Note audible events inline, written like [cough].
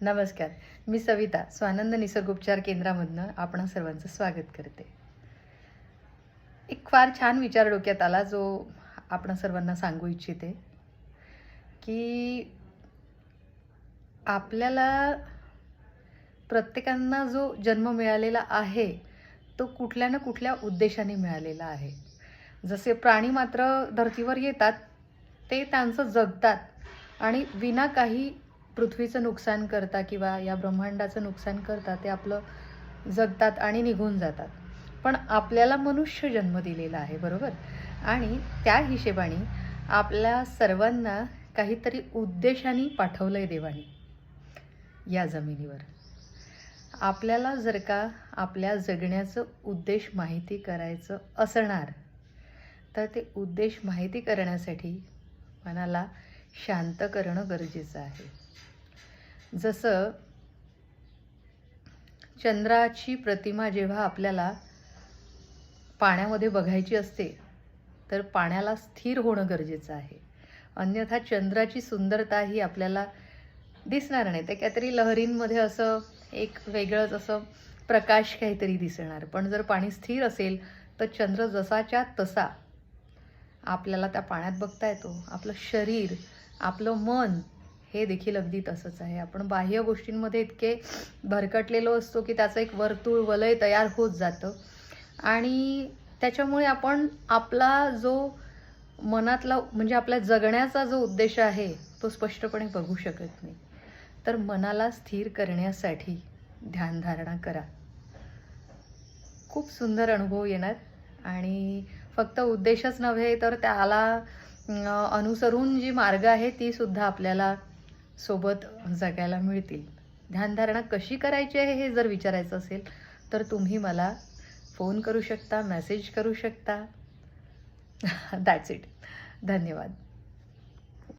नमस्कार मी सविता स्वानंद निसर्गोपचार केंद्रामधनं आपण सर्वांचं स्वागत करते. एक फार छान विचार डोक्यात आला जो आपण सर्वांना सांगू इच्छिते की आपल्याला प्रत्येकांना जो जन्म मिळालेला आहे तो कुठल्या ना कुठल्या उद्देशाने मिळालेला आहे. जसे प्राणी मात्र धर्तीवर येतात ते त्यांचं जगतात आणि विना काही पृथ्वीचं नुकसान करता किंवा या ब्रह्मांडाचं नुकसान करता ते आपलं जगतात आणि निघून जातात. पण आपल्याला मनुष्य जन्म दिलेला आहे बरोबर? आणि त्या हिशेबाने आपल्या सर्वांना काहीतरी उद्देशाने पाठवलं आहे देवाने या जमिनीवर. आपल्याला जर का आपल्या जगण्याचं उद्देश माहिती करायचं असणार तर ते उद्देश माहिती करण्यासाठी मनाला शांत करणं गरजेचं आहे. जसं चंद्राची प्रतिमा जेव्हा आपल्याला पाण्यामध्ये बघायची असते तर पाण्याला स्थिर होणं गरजेचं आहे. अन्यथा चंद्राची सुंदरता ही आपल्याला दिसणार नाही. ते काहीतरी लहरींमध्ये असं एक वेगळंच असं प्रकाश काहीतरी दिसणार. पण जर पाणी स्थिर असेल तर चंद्र जसाच्या तसा आपल्याला त्या पाण्यात बघता येतो. आपलं शरीर आपलं मन हे देखील अगदी तसंच आहे. आपण बाह्य गोष्टींमध्ये इतके भरकटलेलो असतो की त्याचं एक वर्तुळ वलय तयार होत जातं. आणि त्याच्यामुळे आपण आपला जो मनातला म्हणजे आपल्या जगण्याचा जो उद्देश आहे तो स्पष्टपणे बघू शकत नाही. तर मनाला स्थिर करण्यासाठी ध्यानधारणा करा. खूप सुंदर अनुभव येणार. आणि फक्त उद्देशच नव्हे तर त्याला अनुसरून जी मार्ग आहे ती सुद्धा आपल्याला सोबत जगायला मिळतील. ध्यानधारणा कशी करायची आहे हे जर विचारायचं असेल तर तुम्ही मला फोन करू शकता मेसेज करू शकता. [laughs] दॅट्स इट धन्यवाद.